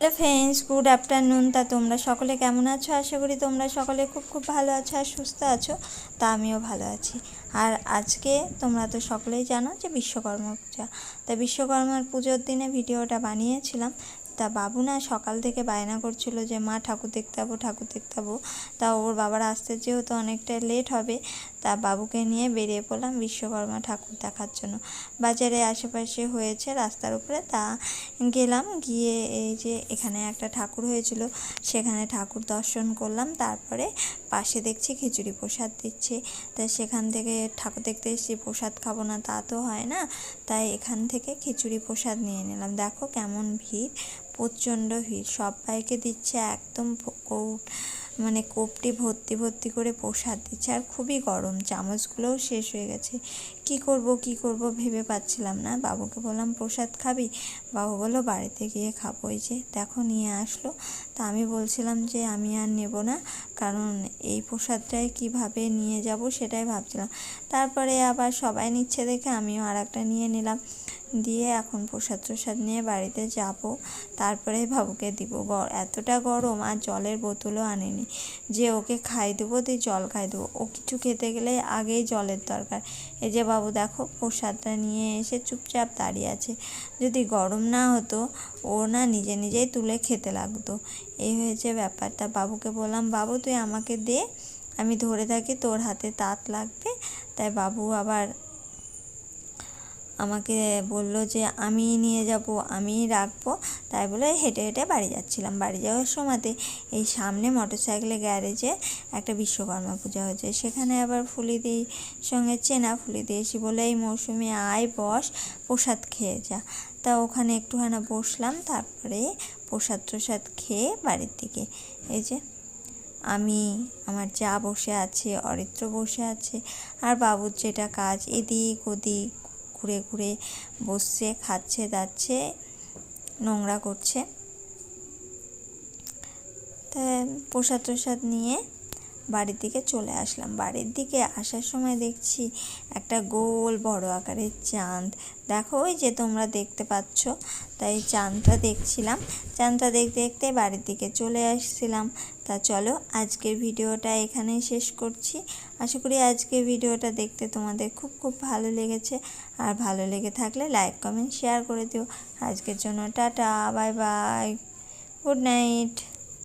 Hello friends good afternoon তা তোমরা সকলে কেমন আছো? আশা করি তোমরা সকলে খুব খুব ভালো আছো আর সুস্থ আছো। তা আমিও ভালো আছি। আর আজকে তোমরা তো সকলেই জানো যে বিশ্বকর্মা পূজা। তা বিশ্বকর্মার পুজোর দিনে ভিডিওটা বানিয়েছিলাম। তা বাবু না সকাল থেকে বায়না করছিল যে, মা, ঠাকুর দেখতে যাব, ঠাকুর দেখতে যাব। তা ওর বাবার আসতে যেহেতু অনেকটা লেট হবে, তা বাবুকে নিয়ে বেরিয়ে পড়লাম বিশ্বকর্মা ঠাকুর দেখার জন্য। বাজারে আশেপাশে হয়েছে রাস্তার উপরে, তা গেলাম, গিয়ে এই যে এখানে একটা ঠাকুর হয়েছিল, সেখানে ঠাকুর দর্শন করলাম। তারপরে পাশে দেখছি, খিচুড়ি প্রসাদ দিচ্ছে। তা সেখান থেকে ঠাকুর দেখতে এসেছি, প্রসাদ খাব না তা তো হয় না। তাই এখান থেকে খিচুড়ি প্রসাদ নিয়ে নিলাম। দেখো কেমন ভিড়, প্রচণ্ড ভিড়। সবাইকে দিচ্ছে একদম মানে কোপটি ভর্তি ভর্তি করে প্রসাদ দিচ্ছে আর খুবই গরম, চামচগুলোও শেষ হয়ে গেছে। কি করব কি করব ভেবে পাচ্ছিলাম না। বাবুকে বললাম, প্রসাদ খাবি? বাবু বলল, বাড়িতে গিয়ে খাব এই যে, দেখো নিয়ে আসলো। তা আমি বলছিলাম যে, আমি আর নেব না, কারণ এই প্রসাদটাই কীভাবে নিয়ে যাব সেটাই ভাবছিলাম। তারপরে আবার সবাই নিচ্ছে দেখে আমিও আর একটা নিয়ে নিলাম। দিয়ে এখন প্রসাদ প্রসাদ নিয়ে বাড়িতে যাব। তারপরে বাবুকে দিব। এতটা গরম আর জলের বোতলও আনেনি। যে ওকে খাই দেবো দিয়ে জল খাই দেবো। ও কিছু খেতে গেলে আগেই জলের দরকার। এই যে বাবু, দেখো, প্রসাদটা নিয়ে এসে চুপচাপ দাঁড়িয়ে আছে। যদি গরম না হতো, ও না নিজে নিজেই তুলে খেতে লাগতো। এই হয়েছে ব্যাপারটা। বাবুকে বললাম, বাবু, তুই আমাকে দে। আমি ধরে থাকি তোর হাতে তাত লাগবে। তাই বাবু আবার আমাকে বলল যে, আমি নিয়ে যাব, আমি রাখব। তাই বলে হেঁটে হেঁটে বাড়ি যাচ্ছিলাম। বাড়ি যাওয়ার সময়তে এই সামনে মোটরসাইকেলে গ্যারেজে একটা বিশ্বকর্মা পূজা হয়েছে। সেখানে আবার ফুলিদির সঙ্গে চেনা ফুলিদি এসে বলে, এই মৌসুমে আয় বস, প্রসাদ খেয়ে যা। তা ওখানে একটুখানি বসলাম, তারপরে প্রসাদ প্রসাদ খেয়ে বাড়ির দিকে এই যে আমি, আমার যা বসে আছে, অরিত্র বসে আছে, আর বাবুর যেটা কাজ এদিক ওদিক ঘুরে ঘুরে বসছে খাচ্ছে দাচ্ছে নোংরা করছে। তা প্রসাদ টসাদ নিয়ে বাড়ির দিকে চলে আসলাম। বাড়ির দিকে আসার সময় দেখছি একটা গোল বড় আকারের চাঁদ। দেখো ওই যে তোমরা দেখতে পাচ্ছ। তাই চাঁদটা দেখছিলাম। চাঁদটা দেখতে দেখতে বাড়ির দিকে চলে আসছিলাম। তা চলো আজকের ভিডিওটা এখানেই শেষ করছি। আশা করি আজকের ভিডিওটা দেখতে তোমাদের খুব খুব ভালো লেগেছে। আর ভালো লেগে থাকলে লাইক, কমেন্ট, শেয়ার করে দিও। আজকের জন্য tata, bye bye. Good night.